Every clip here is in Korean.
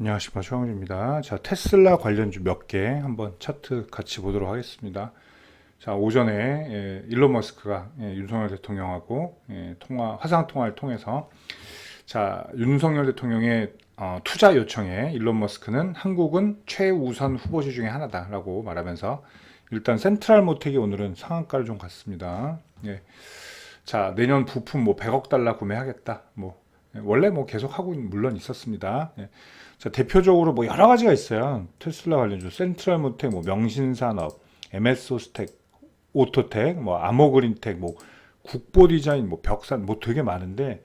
안녕하십니까 최영일입니다. 자 테슬라 관련주 몇 개 한번 차트 같이 보도록 하겠습니다. 자 오전에 예, 일론 머스크가 예, 윤석열 대통령하고 예, 통화 화상 통화를 통해서 자 윤석열 대통령의 어, 투자 요청에 일론 머스크는 한국은 최우선 후보지 중에 하나다라고 말하면서 일단 센트럴 모텍이 오늘은 상한가를 좀 갔습니다. 예. 자 내년 부품 뭐 100억 달러 구매하겠다. 뭐 예, 원래 뭐 계속 하고 있- 물론 있었습니다. 예. 자, 대표적으로 뭐 여러 가지가 있어요. 테슬라 관련주, 센트럴 모텍, 뭐 명신산업, MS오스텍, 오토텍, 뭐 아모그린텍, 뭐 국보 디자인, 뭐 벽산, 뭐 되게 많은데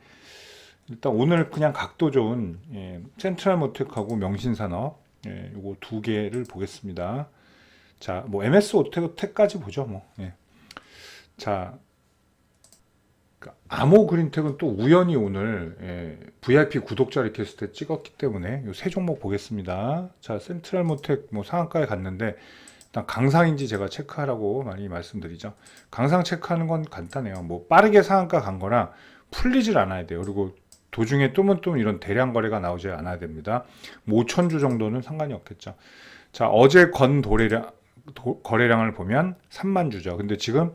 일단 오늘 그냥 각도 좋은 예, 센트럴 모텍하고 명신산업 예, 요거 두 개를 보겠습니다. 자, 뭐 MS 오텍까지 보죠, 뭐. 예. 자, 그 아모 그린텍은 또 우연히 오늘 예, VIP 구독자 리퀘스트 찍었기 때문에 요 세 종목 보겠습니다. 자, 센트럴 모텍 뭐 상한가에 갔는데 일단 강상인지 제가 체크하라고 많이 말씀드리죠. 강상 체크하는 건 간단해요. 뭐 빠르게 상한가 간 거나 풀리질 않아야 돼요. 그리고 도중에 뚜문뚜문 이런 대량 거래가 나오지 않아야 됩니다. 뭐 5천 주 정도는 상관이 없겠죠. 자, 어제 건 도래량 도- 거래량을 보면 3만 주죠. 근데 지금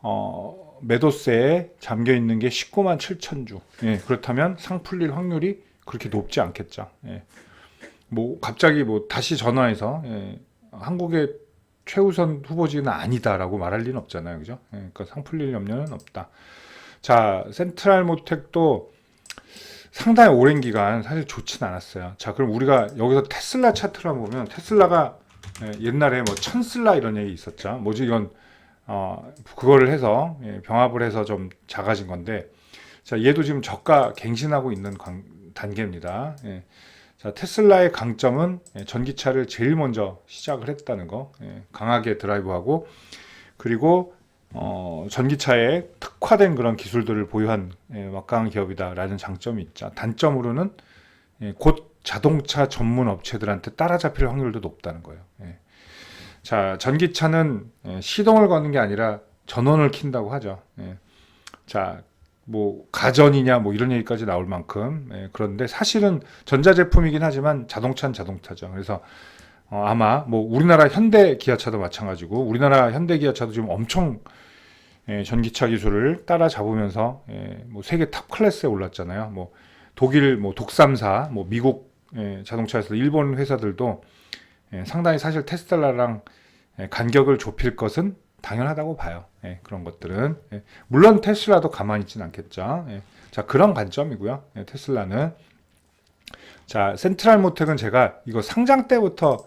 어, 매도세에 잠겨 있는 게 19만 7천 주. 예, 그렇다면 상 풀릴 확률이 그렇게 높지 않겠죠. 예. 뭐 갑자기 뭐 다시 전화해서 예, 한국의 최우선 후보지는 아니다라고 말할 리는 없잖아요, 그죠? 예, 그러니까 상 풀릴 염려는 없다. 자, 센트럴 모텍도 상당히 오랜 기간 사실 좋진 않았어요. 자, 그럼 우리가 여기서 테슬라 차트를 한번 보면 테슬라가 예, 옛날에 뭐 천슬라 이런 얘기 있었죠. 뭐지 이건 어, 그거를 해서 예, 병합을 해서 좀 작아진 건데 자 얘도 지금 저가 갱신하고 있는 관- 단계입니다. 예. 자 테슬라의 강점은 예, 전기차를 제일 먼저 시작을 했다는 거 예, 강하게 드라이브하고 그리고 어, 전기차에 특화된 그런 기술들을 보유한 예, 막강한 기업이다라는 장점이 있죠. 단점으로는 예, 곧 자동차 전문 업체들한테 따라잡힐 확률도 높다는 거예요. 예. 자, 전기차는 예, 시동을 거는 게 아니라 전원을 킨다고 하죠. 예. 자, 뭐 가전이냐 뭐 이런 얘기까지 나올 만큼 예, 그런데 사실은 전자제품이긴 하지만 자동차는 자동차죠. 그래서 어, 아마 뭐 우리나라 현대 기아차도 마찬가지고 우리나라 현대 기아차도 지금 엄청 예, 전기차 기술을 따라잡으면서 예, 뭐 세계 탑 클래스에 올랐잖아요. 뭐 독일 뭐 독삼사, 뭐 미국 예, 자동차에서 일본 회사들도 예, 상당히 사실 테슬라랑 예, 간격을 좁힐 것은 당연하다고 봐요. 예, 그런 것들은 예, 물론 테슬라도 가만히 있지는 않겠죠. 예, 자 그런 관점이고요. 예, 테슬라는 자 센트럴 모텍은 제가 이거 상장 때부터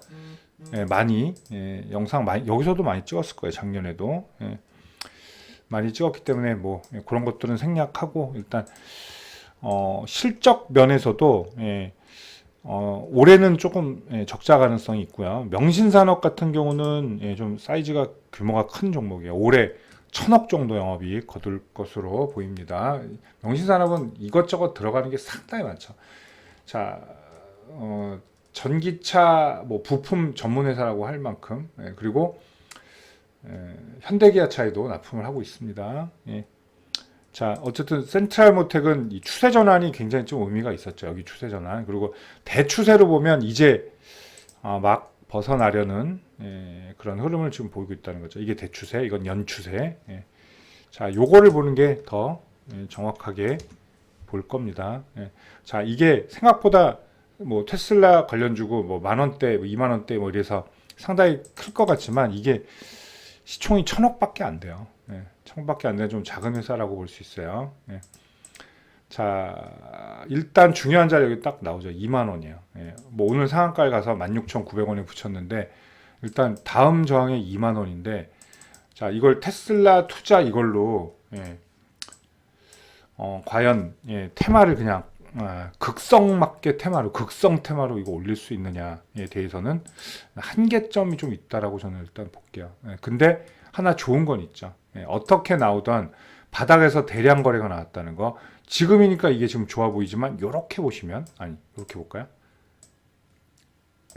예, 많이 예, 영상 많이 여기서도 많이 찍었을 거예요. 작년에도 예, 많이 찍었기 때문에 뭐 예, 그런 것들은 생략하고 일단 어, 실적 면에서도 예, 어, 올해는 조금 예, 적자 가능성이 있고요. 명신산업 같은 경우는 예, 좀 사이즈가 규모가 큰 종목이에요. 올해 천억 정도 영업이익 거둘 것으로 보입니다. 명신산업은 이것저것 들어가는 게 상당히 많죠. 자, 어, 전기차 뭐 부품 전문 회사라고 할 만큼 예, 그리고 예, 현대기아차에도 납품을 하고 있습니다. 예. 자, 어쨌든 센트럴 모텍은 이 추세 전환이 굉장히 좀 의미가 있었죠. 여기 추세 전환. 그리고 대추세로 보면 이제 아, 막 벗어나려는 예, 그런 흐름을 지금 보이고 있다는 거죠. 이게 대추세, 이건 연추세. 예. 자, 요거를 보는 게 더 정확하게 볼 겁니다. 예. 자, 이게 생각보다 뭐 테슬라 관련 주고 뭐 만 원대, 뭐 2만 원대 뭐 이래서 상당히 클 것 같지만 이게 시총이 천억밖에 안 돼요. 예, 천억밖에 안 되는 좀 작은 회사라고 볼 수 있어요. 예. 자, 일단 중요한 자리 여기 딱 나오죠. 2만 원이에요. 예, 뭐 오늘 상한가에 가서 16,900원에 붙였는데 일단 다음 저항이 2만 원인데 자, 이걸 테슬라 투자 이걸로 예, 어, 과연 예, 테마를 그냥 아, 극성 맞게 테마로 극성 테마로 이거 올릴 수 있느냐에 대해서는 한계점이 좀 있다라고 저는 일단 볼게요. 예, 근데 하나 좋은 건 있죠. 예, 어떻게 나오던 바닥에서 대량 거래가 나왔다는 거. 지금이니까 이게 지금 좋아 보이지만 이렇게 보시면 아니 이렇게 볼까요?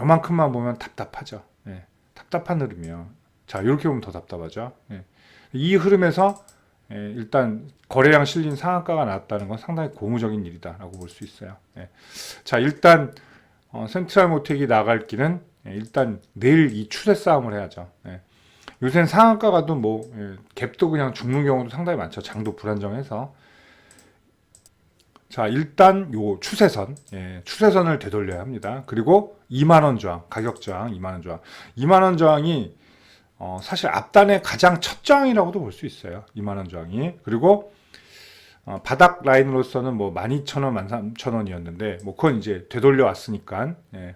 요만큼만 보면 답답하죠. 예, 답답한 흐름이요. 자 이렇게 보면 더 답답하죠. 예. 이 흐름에서 예, 일단 거래량 실린 상한가가 나왔다는 건 상당히 고무적인 일이다라고 볼 수 있어요. 예. 자 일단 어, 센트럴 모텍이 나갈 길은 예, 일단 내일 이 추세 싸움을 해야죠. 예. 요새는 상한가 가도 뭐 예, 갭도 그냥 죽는 경우도 상당히 많죠. 장도 불안정해서. 자 일단 요 추세선, 예, 추세선을 되돌려야 합니다. 그리고 2만 원 저항, 가격 저항, 2만 원 저항. 2만 원 저항이 어, 사실 앞단의 가장 첫 저항이라고도 볼 수 있어요. 2만 원 저항이. 그리고 어, 바닥 라인으로서는 뭐 12,000원, 13,000원이었는데 뭐 그건 이제 되돌려 왔으니까 예.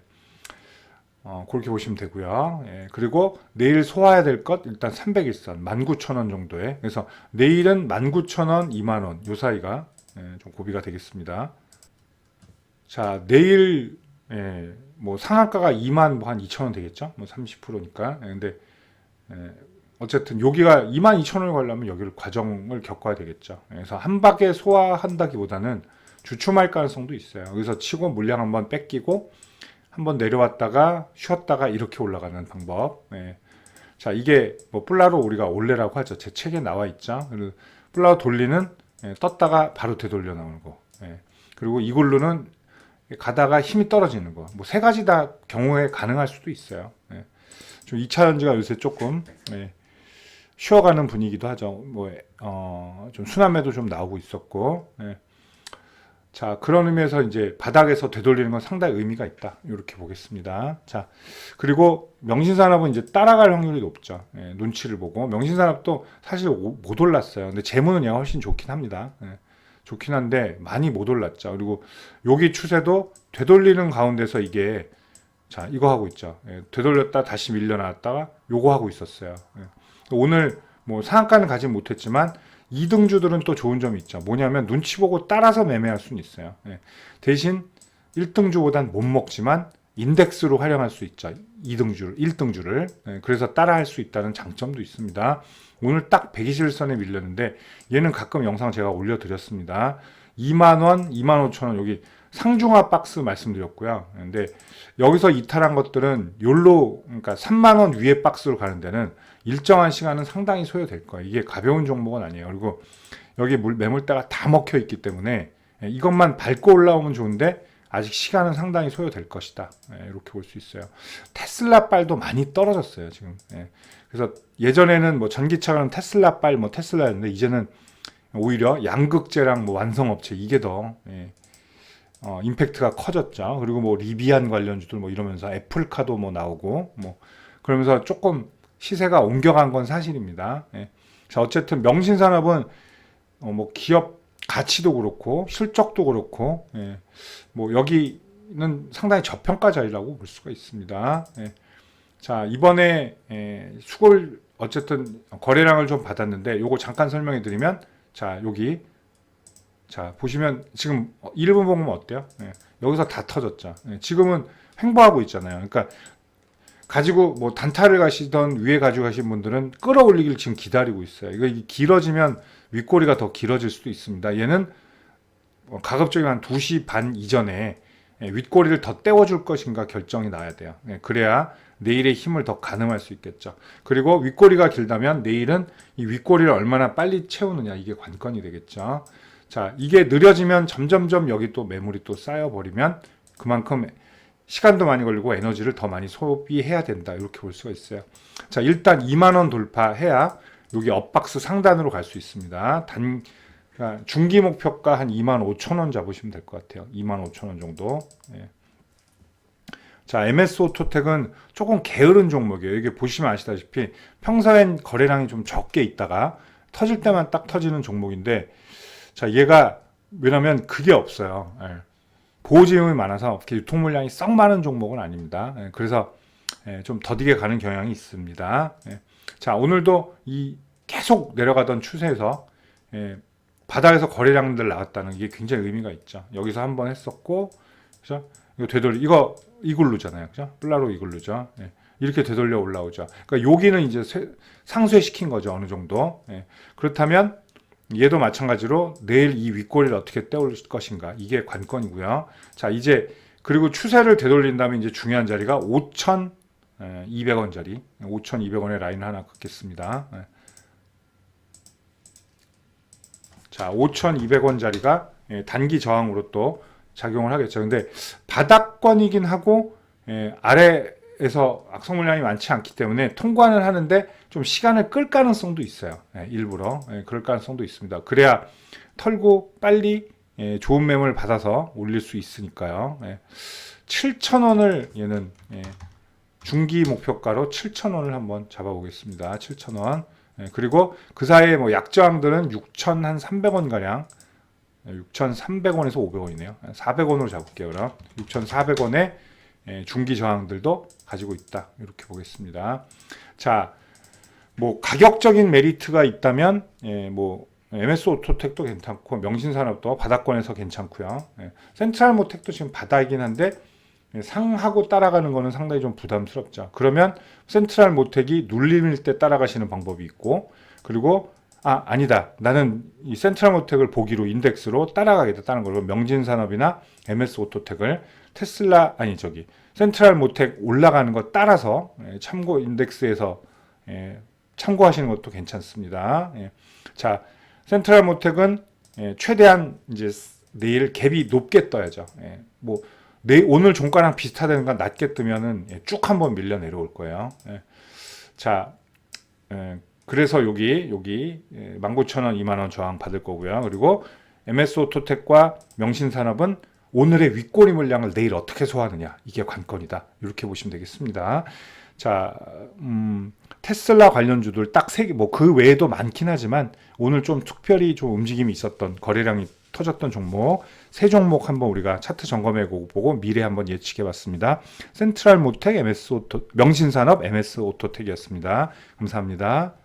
어, 그렇게 보시면 되고요. 예, 그리고 내일 소화해야 될 것 일단 300일선 19,000원 정도에 그래서 내일은 19,000원, 2만원 요 사이가 예, 좀 고비가 되겠습니다. 자 내일 예, 뭐 상한가가 2만 뭐 한 2,000원 되겠죠? 뭐 30%니까. 예, 근데 예, 어쨌든 여기가 2만 2천원을 가려면 여기를 과정을 겪어야 되겠죠. 그래서 한 박에 소화한다기보다는 주춤할 가능성도 있어요. 여기서 치고 물량 한번 뺏기고 한번 내려왔다가 쉬었다가 이렇게 올라가는 방법. 예. 자 이게 뭐 플라로 우리가 올레라고 하죠. 제 책에 나와 있죠. 플라로 돌리는 예, 떴다가 바로 되돌려 나오는 거. 예. 그리고 이걸로는 가다가 힘이 떨어지는 거. 뭐 세 가지 다 경우에 가능할 수도 있어요. 예. 좀 2차 전지가 요새 조금 예, 쉬어가는 분위기도 하죠. 뭐, 어, 좀 순환매도 좀 나오고 있었고, 예. 자, 그런 의미에서 이제 바닥에서 되돌리는 건 상당히 의미가 있다. 이렇게 보겠습니다. 자, 그리고 명신산업은 이제 따라갈 확률이 높죠. 예, 눈치를 보고. 명신산업도 사실 오- 못 올랐어요. 근데 재무는 얘가 훨씬 좋긴 합니다. 예, 좋긴 한데 많이 못 올랐죠. 그리고 여기 추세도 되돌리는 가운데서 이게 자, 이거 하고 있죠. 예, 되돌렸다 다시 밀려나왔다가 요거 하고 있었어요. 예. 오늘 뭐 상한가는 가지 못했지만 2등주들은 또 좋은 점이 있죠. 뭐냐면 눈치 보고 따라서 매매할 수는 있어요. 예. 대신 1등주보단 못 먹지만 인덱스로 활용할 수 있죠. 2등주를, 1등주를. 예, 그래서 따라할 수 있다는 장점도 있습니다. 오늘 딱 121선에 밀렸는데 얘는 가끔 영상 제가 올려드렸습니다. 2만원, 2만 5천원 여기 상중하 박스 말씀드렸고요. 근데 여기서 이탈한 것들은 요로 그러니까 3만 원 위에 박스로 가는 데는 일정한 시간은 상당히 소요될 거예요. 이게 가벼운 종목은 아니에요. 그리고 여기 물, 매물대가 다 먹혀 있기 때문에 예, 이것만 밟고 올라오면 좋은데 아직 시간은 상당히 소요될 것이다. 예, 이렇게 볼 수 있어요. 테슬라 빨도 많이 떨어졌어요. 지금. 예. 그래서 예전에는 뭐 전기차는 테슬라 빨, 뭐 테슬라였는데 이제는 오히려 양극재랑 뭐 완성업체 이게 더 예, 어, 임팩트가 커졌죠. 그리고 뭐 리비안 관련주들 뭐 이러면서 애플카도 뭐 나오고 뭐 그러면서 조금 시세가 옮겨간 건 사실입니다. 예. 자 어쨌든 명신산업은 어, 뭐 기업 가치도 그렇고 실적도 그렇고 예. 뭐 여기는 상당히 저평가 자리라고 볼 수가 있습니다. 예. 자 이번에 예, 수골 어쨌든 거래량을 좀 받았는데 요거 잠깐 설명해 드리면 자 여기 자 보시면 지금 1분 보면 어때요? 예, 여기서 다 터졌죠. 예, 지금은 횡보하고 있잖아요. 그러니까 가지고 뭐 단타를 가시던 위에 가지고 가신 분들은 끌어올리길 지금 기다리고 있어요. 이거 이 길어지면 윗꼬리가 더 길어질 수도 있습니다. 얘는 어, 가급적이면 한 2시 반 이전에 예, 윗꼬리를 더 떼워줄 것인가 결정이 나야 돼요. 예, 그래야 내일의 힘을 더 가늠할 수 있겠죠. 그리고 윗꼬리가 길다면 내일은 이 윗꼬리를 얼마나 빨리 채우느냐 이게 관건이 되겠죠. 자, 이게 느려지면 점점점 여기 또 매물이 또 쌓여버리면 그만큼 시간도 많이 걸리고 에너지를 더 많이 소비해야 된다. 이렇게 볼 수가 있어요. 자, 일단 2만원 돌파해야 여기 업박스 상단으로 갈 수 있습니다. 단, 그러니까 중기 목표가 한 2만 5천 원 잡으시면 될 것 같아요. 2만 5천 원 정도. 예. 자, MS 오토텍은 조금 게으른 종목이에요. 이게 보시면 아시다시피 평소엔 거래량이 좀 적게 있다가 터질 때만 딱 터지는 종목인데 자, 얘가 왜냐면 그게 없어요. 예. 보호지용이 많아서 이렇게 유통 물량이 썩 많은 종목은 아닙니다. 예, 그래서 예, 좀 더디게 가는 경향이 있습니다. 예. 자, 오늘도 이 계속 내려가던 추세에서 예, 바닥에서 거래량들 나왔다는 게 굉장히 의미가 있죠. 여기서 한 번 했었고, 그죠? 이거 되돌리 이거 이글루잖아요, 그죠? 플라로 이글루죠. 예. 이렇게 되돌려 올라오죠. 그러니까 여기는 이제 쇠- 상쇄시킨 거죠, 어느 정도. 예. 그렇다면 얘도 마찬가지로 내일 이 윗꼬리를 어떻게 떼올 것인가 이게 관건이고요. 자 이제 그리고 추세를 되돌린다면 이제 중요한 자리가 5,200원짜리 5,200원의 라인 하나 긋겠습니다. 예. 자 5,200원짜리가 예, 단기 저항으로 또 작용을 하겠죠. 근데 바닥권이긴 하고 예, 아래 에서 악성 물량이 많지 않기 때문에 통관을 하는데 좀 시간을 끌 가능성도 있어요. 예, 일부러 예, 그럴 가능성도 있습니다. 그래야 털고 빨리 예, 좋은 매물 받아서 올릴 수 있으니까요. 예, 7,000원을 얘는 예, 중기 목표가로 7,000원을 한번 잡아보겠습니다. 7,000원. 예, 그리고 그 사이에 뭐 약저항들은 6,300원 가량 6,300원에서 500원이네요. 400원으로 잡을게요. 그럼 6,400원에 중기 저항들도 가지고 있다. 이렇게 보겠습니다. 자, 뭐 가격적인 메리트가 있다면 예, 뭐 MS 오토텍도 괜찮고 명신산업도 바닥권에서 괜찮고요. 예, 센트럴 모텍도 지금 바닥이긴 한데 예, 상하고 따라가는 거는 상당히 좀 부담스럽죠. 그러면 센트럴 모텍이 눌림일 때 따라가시는 방법이 있고 그리고 아 아니다 나는 이 센트럴 모텍을 보기로 인덱스로 따라가겠다는 걸로 명진산업이나 MS 오토텍을 테슬라 아니 저기 센트럴 모텍 올라가는 거 따라서 예, 참고 인덱스에서 예, 참고하시는 것도 괜찮습니다. 예. 자 센트럴 모텍은 예, 최대한 이제 내일 갭이 높게 떠야죠. 예, 뭐 내, 오늘 종가랑 비슷하다는 건 낮게 뜨면은 예, 쭉 한번 밀려 내려올 거예요. 예. 자, 예, 그래서 여기 여기 예, 19,000원, 2만 원 저항 받을 거고요. 그리고 MS 오토텍과 명신산업은 오늘의 윗꼬리 물량을 내일 어떻게 소화하느냐 이게 관건이다. 이렇게 보시면 되겠습니다. 자, 음, 테슬라 관련주들 딱 세 개, 뭐 그 외에도 많긴 하지만 오늘 좀 특별히 좀 움직임이 있었던 거래량이 터졌던 종목 세 종목 한번 우리가 차트 점검해 보고 미래 한번 예측해 봤습니다. 센트럴 모텍, MS 오토, 명신산업, MS 오토텍이었습니다. 감사합니다.